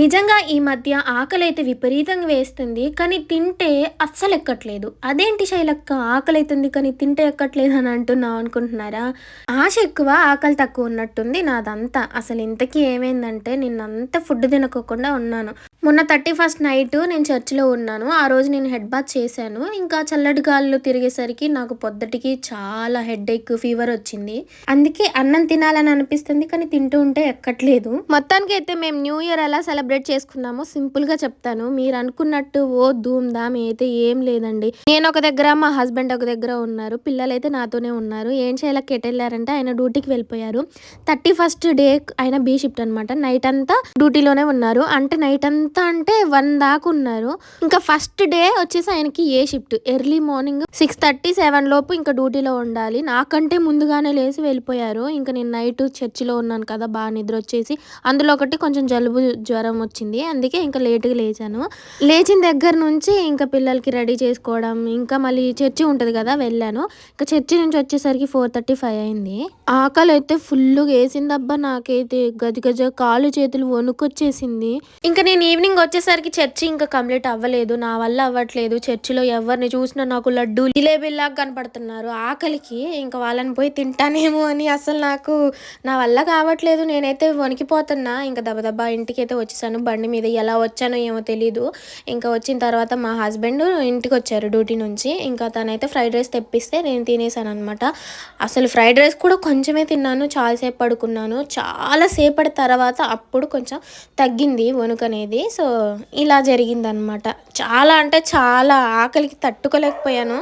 నిజంగా ఈ మధ్య ఆకలి అయితే విపరీతంగా వేస్తుంది కానీ తింటే అస్సలు ఎక్కట్లేదు. అదేంటి శైలక్క ఆకలైతుంది కానీ తింటే ఎక్కట్లేదు అని అంటున్నావు అనుకుంటున్నారా? ఆశ ఎక్కువ ఆకలి తక్కువ ఉన్నట్టుంది నాదంతా. అసలు ఇంతకీ ఏమైందంటే నిన్నంతా ఫుడ్ తినకోకుండా ఉన్నాను. మొన్న థర్టీ ఫస్ట్ నైట్ నేను చర్చిలో ఉన్నాను. ఆ రోజు నేను హెడ్ బాత్ చేశాను. ఇంకా చల్లటి గాల్లో తిరిగేసరికి నాకు పొద్దుటికి చాలా హెడ్ ఎక్ ఫీవర్ వచ్చింది. అందుకే అన్నం తినాలని అనిపిస్తుంది కానీ తింటూ ఉంటే ఎక్కట్లేదు. మొత్తానికి అయితే మేము న్యూ ఇయర్ ఎలా సెలబ్రేట్ చేసుకున్నామో సింపుల్గా చెప్తాను. మీరు అనుకున్నట్టు ఓ ధూమ్ ధామ్ అయితే ఏం లేదండి. నేను ఒక దగ్గర మా హస్బెండ్ ఒక దగ్గర ఉన్నారు. పిల్లలు అయితే నాతోనే ఉన్నారు. ఏం చేయాలి కెటెళ్ళారంటే ఆయన డ్యూటీకి వెళ్ళిపోయారు. థర్టీ ఫస్ట్ డే ఆయన బీ షిఫ్ట్ అనమాట నైట్ అంతా డ్యూటీలోనే ఉన్నారు. అంటే నైట్ అంతా ఎంత అంటే వన్ దాకా ఉన్నారు. ఇంకా ఫస్ట్ డే వచ్చేసి ఆయనకి A shift early morning six thirty seven లోపు ఇంకా డ్యూటీలో ఉండాలి. నాకంటే ముందుగానే లేచి వెళ్ళిపోయారు. ఇంకా నేను నైట్ చర్చిలో ఉన్నాను కదా బాగా నిద్ర వచ్చేసి అందులో ఒకటి కొంచెం జలుబు జ్వరం వచ్చింది. అందుకే ఇంకా లేట్గా లేచాను. లేచిన దగ్గర నుంచి ఇంకా పిల్లలకి రెడీ చేసుకోవడం ఇంకా మళ్ళీ చర్చి ఉంటుంది కదా వెళ్ళాను. ఇంకా చర్చి నుంచి వచ్చేసరికి ఫోర్ థర్టీ ఫైవ్ అయింది. ఆకలి అయితే ఫుల్గా వేసిందబ్బా నాకైతే. గజ గజ కాలు చేతులు వణుకొచ్చేసింది. ఇంకా నేను ఈవినింగ్ ఈవినింగ్ వచ్చేసరికి చర్చి ఇంకా కంప్లీట్ అవ్వలేదు నా వల్ల అవ్వట్లేదు. చర్చిలో ఎవరిని చూసినా నాకు లడ్డు జిలేబీలాగా కనపడుతున్నారు. ఆకలికి ఇంకా వాళ్ళని పోయి తింటానేమో అని అసలు నాకు నా వల్ల కావట్లేదు. నేనైతే వణికిపోతున్నా. ఇంకా దబదబా ఇంటికి అయితే వచ్చేసాను. బండి మీద ఎలా వచ్చానో ఏమో తెలీదు. ఇంకా వచ్చిన తర్వాత మా హస్బెండ్ ఇంటికి వచ్చారు డ్యూటీ నుంచి. ఇంకా తనైతే ఫ్రైడ్ రైస్ తెప్పిస్తే నేను తినేసాను అనమాట అసలు ఫ్రైడ్ రైస్ కూడా కొంచెమే తిన్నాను. చాలాసేపు పడుకున్నాను. చాలా సేపటి తర్వాత అప్పుడు కొంచెం తగ్గింది వణుకనేది. సో ఇలా జరిగిందనమాట చాలా అంటే చాలా ఆకలికి తట్టుకోలేకపోయాను.